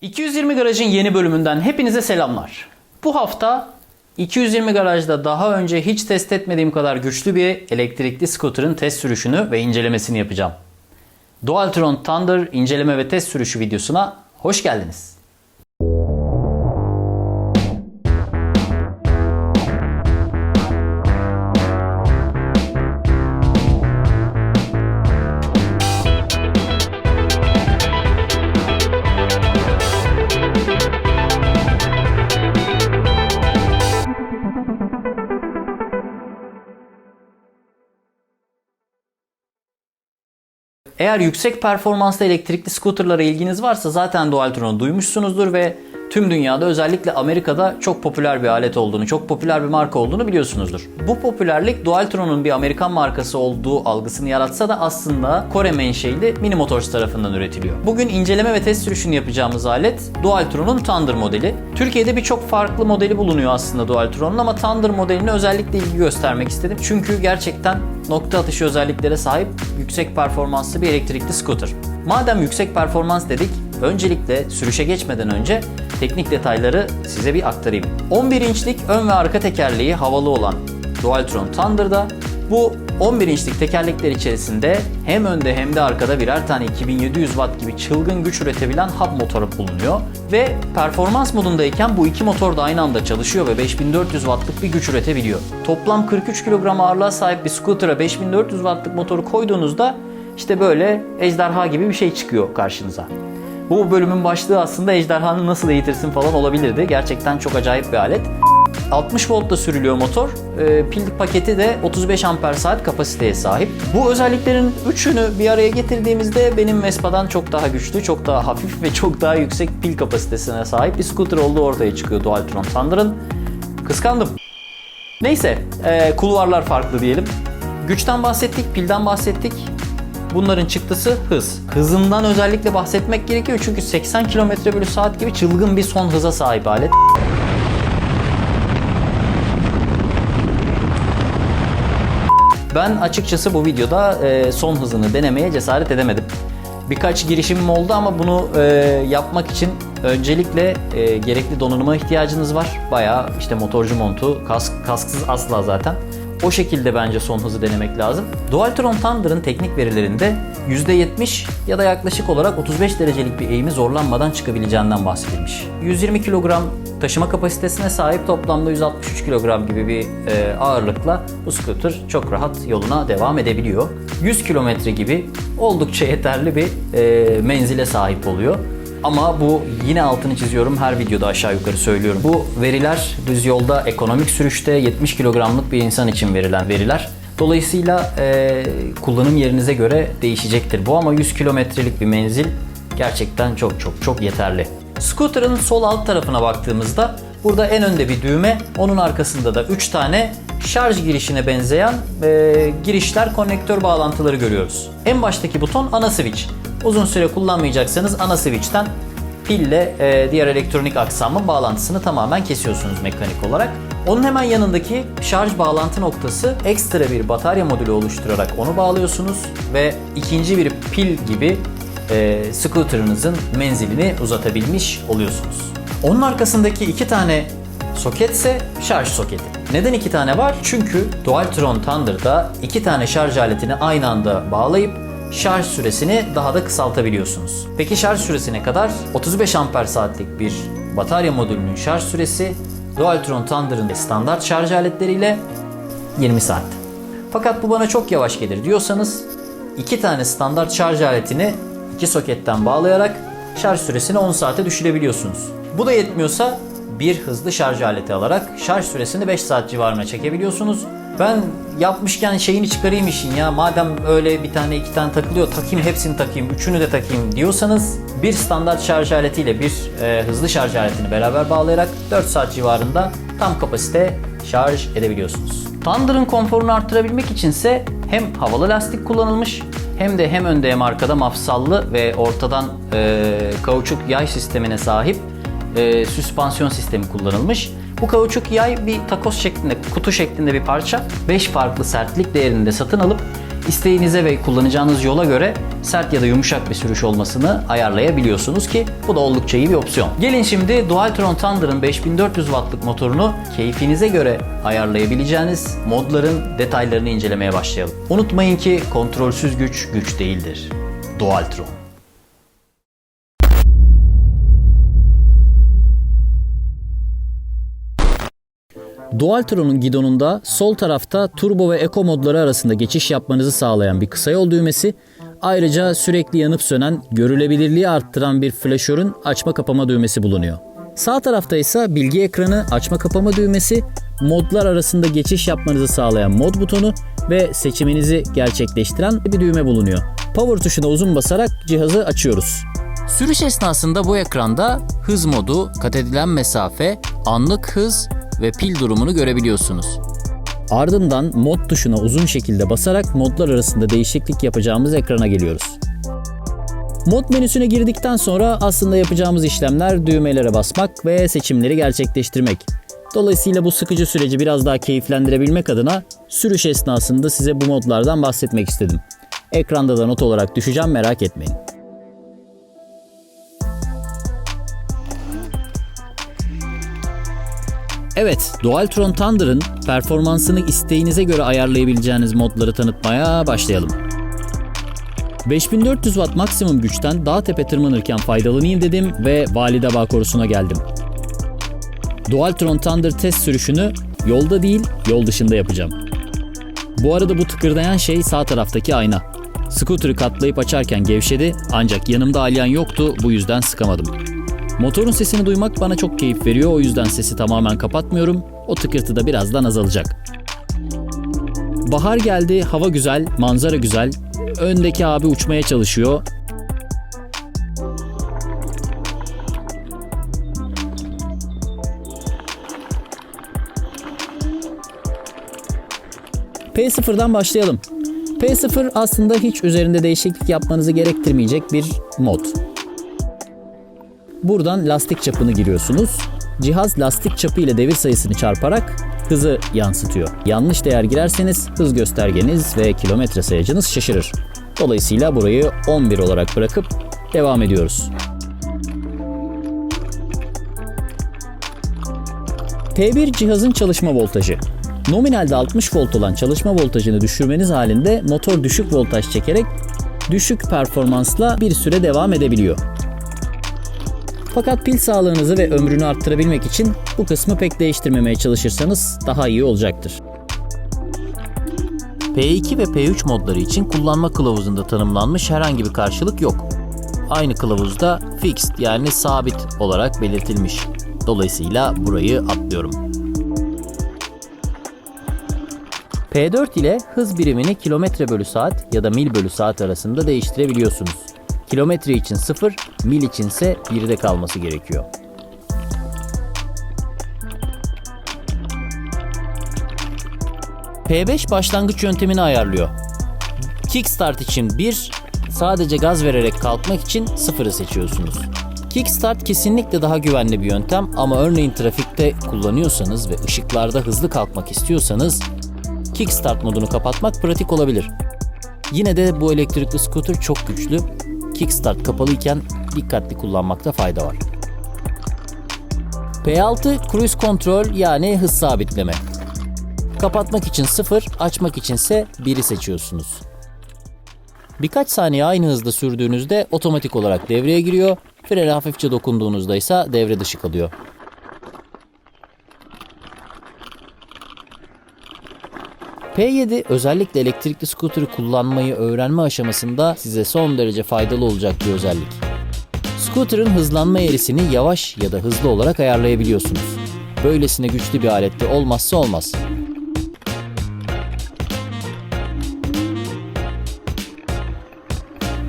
220 Garaj'ın yeni bölümünden hepinize selamlar. Bu hafta 220 Garaj'da daha önce hiç test etmediğim kadar güçlü bir elektrikli scooter'ın test sürüşünü ve incelemesini yapacağım. Dualtron Thunder inceleme ve test sürüşü videosuna hoş geldiniz. Eğer yüksek performanslı elektrikli scooterlara ilginiz varsa zaten Dualtron'u duymuşsunuzdur ve tüm dünyada özellikle Amerika'da çok popüler bir alet olduğunu, çok popüler bir marka olduğunu biliyorsunuzdur. Bu popülerlik Dualtron'un bir Amerikan markası olduğu algısını yaratsa da aslında Kore menşeli Mini Motors tarafından üretiliyor. Bugün inceleme ve test sürüşünü yapacağımız alet Dualtron'un Thunder modeli. Türkiye'de birçok farklı modeli bulunuyor aslında Dualtron'un ama Thunder modeline özellikle ilgi göstermek istedim. Çünkü gerçekten nokta atışı özelliklere sahip yüksek performanslı bir elektrikli scooter. Madem yüksek performans dedik, öncelikle sürüşe geçmeden önce teknik detayları size bir aktarayım. 11 inçlik ön ve arka tekerleği havalı olan Dualtron Thunder'da bu 11 inçlik tekerlekler içerisinde hem önde hem de arkada birer tane 2700 watt gibi çılgın güç üretebilen hub motoru bulunuyor. Ve performans modundayken bu iki motor da aynı anda çalışıyor ve 5400 wattlık bir güç üretebiliyor. Toplam 43 kilogram ağırlığa sahip bir scooter'a 5400 wattlık motoru koyduğunuzda işte böyle ejderha gibi bir şey çıkıyor karşınıza. Bu bölümün başlığı aslında ejderhanı nasıl eğitirsin falan olabilirdi. Gerçekten çok acayip bir alet. 60 voltla sürülüyor motor. Ee, pil paketi de 35 amper saat kapasiteye sahip. Bu özelliklerin üçünü bir araya getirdiğimizde benim Vespa'dan çok daha güçlü, çok daha hafif ve çok daha yüksek pil kapasitesine sahip bir scooter olduğu ortaya çıkıyor Dualtron Thunder'ın. Kıskandım. Neyse, ee, kulvarlar farklı diyelim. Güçten bahsettik, pilden bahsettik. Bunların çıktısı hız. Hızından özellikle bahsetmek gerekiyor çünkü 80 km bölü saat gibi çılgın bir son hıza sahip alet. Ben açıkçası bu videoda e, son hızını denemeye cesaret edemedim. Birkaç girişimim oldu ama bunu e, yapmak için öncelikle e, gerekli donanıma ihtiyacınız var. Bayağı işte motorcu montu, kask, kasksız asla zaten. O şekilde bence son hızı denemek lazım. Dualtron Thunder'ın teknik verilerinde %70 ya da yaklaşık olarak 35 derecelik bir eğimi zorlanmadan çıkabileceğinden bahsedilmiş. 120 kilogram taşıma kapasitesine sahip toplamda 163 kilogram gibi bir e, ağırlıkla bu scooter çok rahat yoluna devam edebiliyor. 100 kilometre gibi oldukça yeterli bir e, menzile sahip oluyor. Ama bu yine altını çiziyorum her videoda aşağı yukarı söylüyorum. Bu veriler düz yolda ekonomik sürüşte 70 kilogramlık bir insan için verilen veriler. Dolayısıyla e, kullanım yerinize göre değişecektir bu ama 100 kilometrelik bir menzil gerçekten çok çok çok yeterli. Scooter'ın sol alt tarafına baktığımızda burada en önde bir düğme, onun arkasında da 3 tane şarj girişine benzeyen e, girişler, konnektör bağlantıları görüyoruz. En baştaki buton ana switch. Uzun süre kullanmayacaksanız ana switch'ten pille e, diğer elektronik aksamın bağlantısını tamamen kesiyorsunuz mekanik olarak. Onun hemen yanındaki şarj bağlantı noktası ekstra bir batarya modülü oluşturarak onu bağlıyorsunuz ve ikinci bir pil gibi e, scooter'ınızın menzilini uzatabilmiş oluyorsunuz. Onun arkasındaki iki tane soket ise şarj soketi. Neden iki tane var? Çünkü Dualtron Thunder'da iki tane şarj aletini aynı anda bağlayıp şarj süresini daha da kısaltabiliyorsunuz. Peki şarj süresi ne kadar? 35 amper saatlik bir batarya modülünün şarj süresi Dualtron Thunder'ın standart şarj aletleriyle 20 saat. Fakat bu bana çok yavaş gelir diyorsanız iki tane standart şarj aletini iki soketten bağlayarak şarj süresini 10 saate düşürebiliyorsunuz. Bu da yetmiyorsa bir hızlı şarj aleti alarak şarj süresini 5 saat civarına çekebiliyorsunuz. Ben yapmışken şeyini çıkarayım işin ya madem öyle bir tane iki tane takılıyor takayım hepsini takayım üçünü de takayım diyorsanız bir standart şarj aletiyle bir e, hızlı şarj aletini beraber bağlayarak 4 saat civarında tam kapasite şarj edebiliyorsunuz. Thunder'ın konforunu arttırabilmek içinse hem havalı lastik kullanılmış hem de hem önde hem arkada mafsallı ve ortadan e, kauçuk yay sistemine sahip e, süspansiyon sistemi kullanılmış. Bu kauçuk yay bir takoz şeklinde, kutu şeklinde bir parça. 5 farklı sertlik değerinde satın alıp İsteğinize ve kullanacağınız yola göre sert ya da yumuşak bir sürüş olmasını ayarlayabiliyorsunuz ki bu da oldukça iyi bir opsiyon. Gelin şimdi Dualtron Thunder'ın 5400 wattlık motorunu keyfinize göre ayarlayabileceğiniz modların detaylarını incelemeye başlayalım. Unutmayın ki kontrolsüz güç güç değildir. Dualtron. Dualtron'un gidonunda sol tarafta turbo ve eco modları arasında geçiş yapmanızı sağlayan bir kısa yol düğmesi, ayrıca sürekli yanıp sönen, görülebilirliği arttıran bir flaşörün açma kapama düğmesi bulunuyor. Sağ tarafta ise bilgi ekranı, açma kapama düğmesi, modlar arasında geçiş yapmanızı sağlayan mod butonu ve seçiminizi gerçekleştiren bir düğme bulunuyor. Power tuşuna uzun basarak cihazı açıyoruz. Sürüş esnasında bu ekranda hız modu, kat edilen mesafe, anlık hız ve pil durumunu görebiliyorsunuz. Ardından mod tuşuna uzun şekilde basarak modlar arasında değişiklik yapacağımız ekrana geliyoruz. Mod menüsüne girdikten sonra aslında yapacağımız işlemler düğmelere basmak ve seçimleri gerçekleştirmek. Dolayısıyla bu sıkıcı süreci biraz daha keyiflendirebilmek adına sürüş esnasında size bu modlardan bahsetmek istedim. Ekranda da not olarak düşeceğim merak etmeyin. Evet, Dualtron Thunder'ın performansını isteğinize göre ayarlayabileceğiniz modları tanıtmaya başlayalım. 5400 watt maksimum güçten dağ tepe tırmanırken faydalanayım dedim ve Valide Bağ Korusu'na geldim. Dualtron Thunder test sürüşünü yolda değil, yol dışında yapacağım. Bu arada bu tıkırdayan şey sağ taraftaki ayna. Scooter'ı katlayıp açarken gevşedi ancak yanımda alyan yoktu bu yüzden sıkamadım. Motorun sesini duymak bana çok keyif veriyor o yüzden sesi tamamen kapatmıyorum. O tıkırtı da birazdan azalacak. Bahar geldi, hava güzel, manzara güzel. Öndeki abi uçmaya çalışıyor. P0'dan başlayalım. P0 aslında hiç üzerinde değişiklik yapmanızı gerektirmeyecek bir mod. Buradan lastik çapını giriyorsunuz. Cihaz lastik çapı ile devir sayısını çarparak hızı yansıtıyor. Yanlış değer girerseniz hız göstergeniz ve kilometre sayacınız şaşırır. Dolayısıyla burayı 11 olarak bırakıp devam ediyoruz. P1 cihazın çalışma voltajı. Nominalde 60 volt olan çalışma voltajını düşürmeniz halinde motor düşük voltaj çekerek düşük performansla bir süre devam edebiliyor. Fakat pil sağlığınızı ve ömrünü arttırabilmek için bu kısmı pek değiştirmemeye çalışırsanız daha iyi olacaktır. P2 ve P3 modları için kullanma kılavuzunda tanımlanmış herhangi bir karşılık yok. Aynı kılavuzda fixed yani sabit olarak belirtilmiş. Dolayısıyla burayı atlıyorum. P4 ile hız birimini kilometre bölü saat ya da mil bölü saat arasında değiştirebiliyorsunuz. Kilometre için 0, mil için ise 1'de kalması gerekiyor. P5 başlangıç yöntemini ayarlıyor. Kickstart için 1, sadece gaz vererek kalkmak için 0'ı seçiyorsunuz. Kickstart kesinlikle daha güvenli bir yöntem ama örneğin trafikte kullanıyorsanız ve ışıklarda hızlı kalkmak istiyorsanız Kickstart modunu kapatmak pratik olabilir. Yine de bu elektrikli scooter çok güçlü. Kickstart kapalıyken dikkatli kullanmakta fayda var. P6 Cruise Control yani hız sabitleme. Kapatmak için 0, açmak içinse 1'i seçiyorsunuz. Birkaç saniye aynı hızda sürdüğünüzde otomatik olarak devreye giriyor. Frene hafifçe dokunduğunuzda ise devre dışı kalıyor. P7 özellikle elektrikli scooter'ı kullanmayı öğrenme aşamasında size son derece faydalı olacak bir özellik. Scooter'ın hızlanma eğrisini yavaş ya da hızlı olarak ayarlayabiliyorsunuz. Böylesine güçlü bir alette olmazsa olmaz.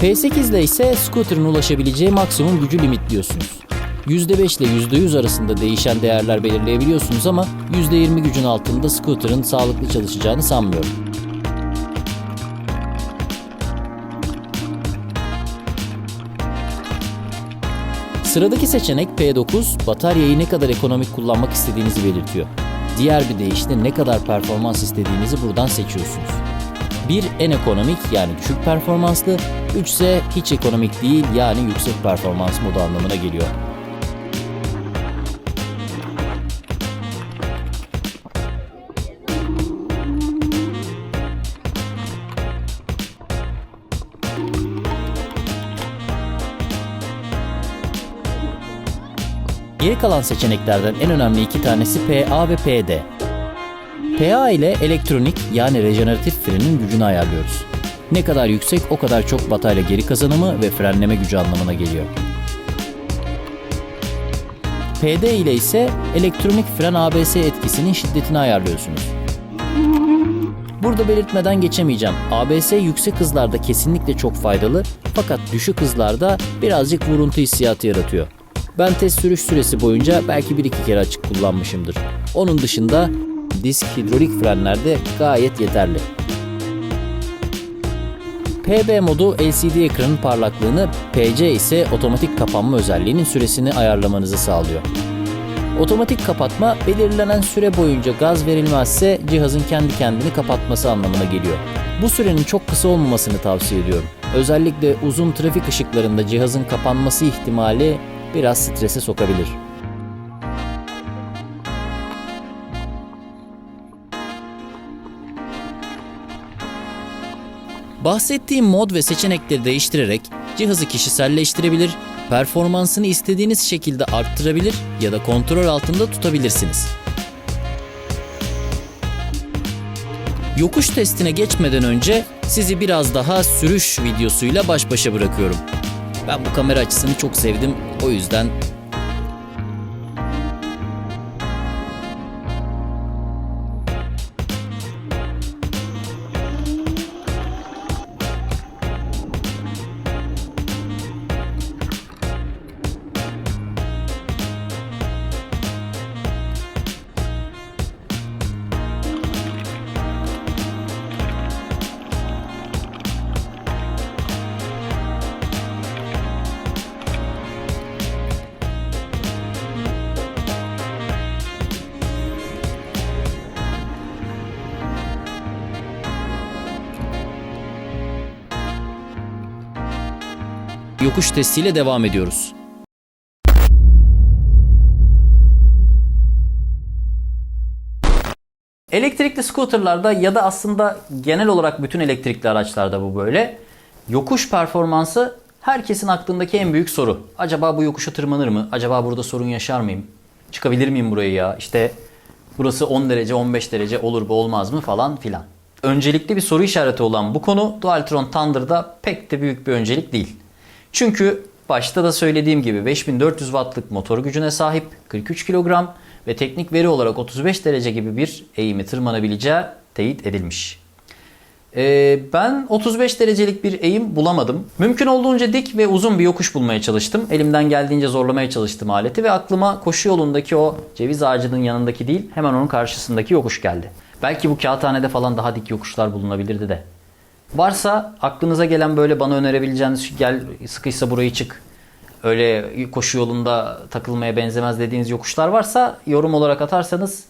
P8 ile ise scooter'ın ulaşabileceği maksimum gücü limitliyorsunuz. %5 ile %100 arasında değişen değerler belirleyebiliyorsunuz ama %20 gücün altında scooter'ın sağlıklı çalışacağını sanmıyorum. Sıradaki seçenek P9, bataryayı ne kadar ekonomik kullanmak istediğinizi belirtiyor. Diğer bir deyişle ne kadar performans istediğinizi buradan seçiyorsunuz. 1 en ekonomik yani düşük performanslı, 3 ise hiç ekonomik değil yani yüksek performans modu anlamına geliyor. Kalan seçeneklerden en önemli iki tanesi PA ve PD. PA ile elektronik yani rejeneratif frenin gücünü ayarlıyoruz. Ne kadar yüksek o kadar çok batayla geri kazanımı ve frenleme gücü anlamına geliyor. PD ile ise elektronik fren ABS etkisinin şiddetini ayarlıyorsunuz. Burada belirtmeden geçemeyeceğim. ABS yüksek hızlarda kesinlikle çok faydalı fakat düşük hızlarda birazcık vuruntu hissiyatı yaratıyor. Ben test sürüş süresi boyunca belki bir iki kere açık kullanmışımdır. Onun dışında disk hidrolik frenlerde gayet yeterli. PB modu LCD ekranın parlaklığını, PC ise otomatik kapanma özelliğinin süresini ayarlamanızı sağlıyor. Otomatik kapatma belirlenen süre boyunca gaz verilmezse cihazın kendi kendini kapatması anlamına geliyor. Bu sürenin çok kısa olmamasını tavsiye ediyorum. Özellikle uzun trafik ışıklarında cihazın kapanması ihtimali biraz strese sokabilir. Bahsettiğim mod ve seçenekleri değiştirerek cihazı kişiselleştirebilir, performansını istediğiniz şekilde arttırabilir ya da kontrol altında tutabilirsiniz. Yokuş testine geçmeden önce sizi biraz daha sürüş videosuyla baş başa bırakıyorum. Ben bu kamera açısını çok sevdim. O yüzden yokuş testiyle devam ediyoruz. Elektrikli scooterlarda ya da aslında genel olarak bütün elektrikli araçlarda bu böyle. Yokuş performansı herkesin aklındaki en büyük soru. Acaba bu yokuşa tırmanır mı? Acaba burada sorun yaşar mıyım? Çıkabilir miyim burayı ya? İşte burası 10 derece 15 derece olur mu olmaz mı falan filan. Öncelikli bir soru işareti olan bu konu Dualtron Thunder'da pek de büyük bir öncelik değil. Çünkü başta da söylediğim gibi 5400 wattlık motor gücüne sahip 43 kilogram ve teknik veri olarak 35 derece gibi bir eğimi tırmanabileceği teyit edilmiş. Ee, ben 35 derecelik bir eğim bulamadım. Mümkün olduğunca dik ve uzun bir yokuş bulmaya çalıştım. Elimden geldiğince zorlamaya çalıştım aleti ve aklıma koşu yolundaki o ceviz ağacının yanındaki değil hemen onun karşısındaki yokuş geldi. Belki bu kağıthanede falan daha dik yokuşlar bulunabilirdi de. Varsa aklınıza gelen böyle bana önerebileceğiniz gel sıkıysa burayı çık. Öyle koşu yolunda takılmaya benzemez dediğiniz yokuşlar varsa yorum olarak atarsanız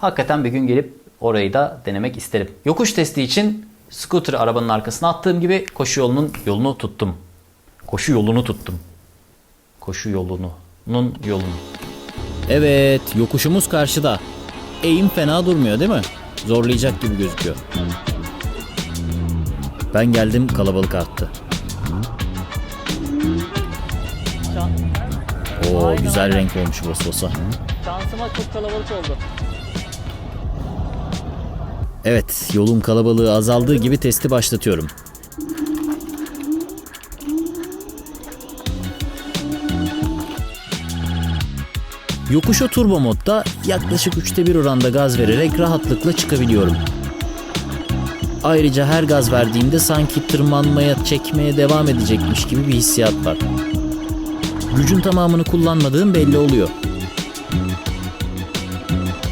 hakikaten bir gün gelip orayı da denemek isterim. Yokuş testi için scooter arabanın arkasına attığım gibi koşu yolunun yolunu tuttum. Koşu yolunu tuttum. Koşu yolunu. Nun yolunu. Evet, yokuşumuz karşıda. Eğim fena durmuyor değil mi? Zorlayacak gibi gözüküyor. Ben geldim kalabalık arttı. Oo güzel renk olmuş Vosvos'a. Şansıma çok kalabalık oldu. Evet, yolun kalabalığı azaldığı gibi testi başlatıyorum. Yokuşa turbo modda yaklaşık üçte bir oranda gaz vererek rahatlıkla çıkabiliyorum. Ayrıca her gaz verdiğimde sanki tırmanmaya, çekmeye devam edecekmiş gibi bir hissiyat var. Gücün tamamını kullanmadığım belli oluyor.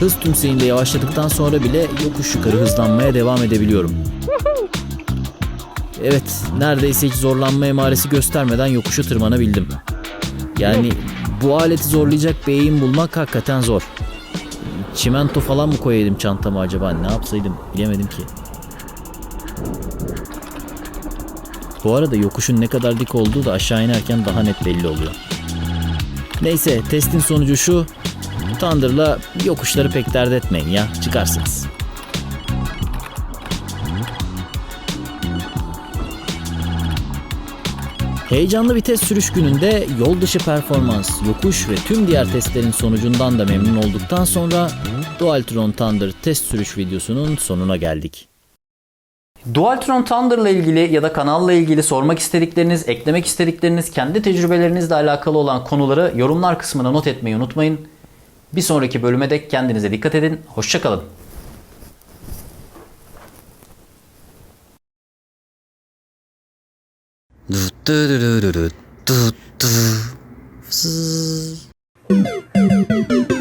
Hız tümseyiyle yavaşladıktan sonra bile yokuş yukarı hızlanmaya devam edebiliyorum. Evet, neredeyse hiç zorlanma emaresi göstermeden yokuşu tırmanabildim. Yani bu aleti zorlayacak bir eğim bulmak hakikaten zor. Çimento falan mı koyaydım çantama acaba? Ne yapsaydım bilemedim ki. Bu arada yokuşun ne kadar dik olduğu da aşağı inerken daha net belli oluyor. Neyse testin sonucu şu. Thunder'la yokuşları pek dert etmeyin ya çıkarsınız. Heyecanlı bir test sürüş gününde yol dışı performans, yokuş ve tüm diğer testlerin sonucundan da memnun olduktan sonra Dualtron Thunder test sürüş videosunun sonuna geldik. Dualtron Thunder ile ilgili ya da kanalla ilgili sormak istedikleriniz, eklemek istedikleriniz, kendi tecrübelerinizle alakalı olan konuları yorumlar kısmına not etmeyi unutmayın. Bir sonraki bölüme dek kendinize dikkat edin. Hoşçakalın. Du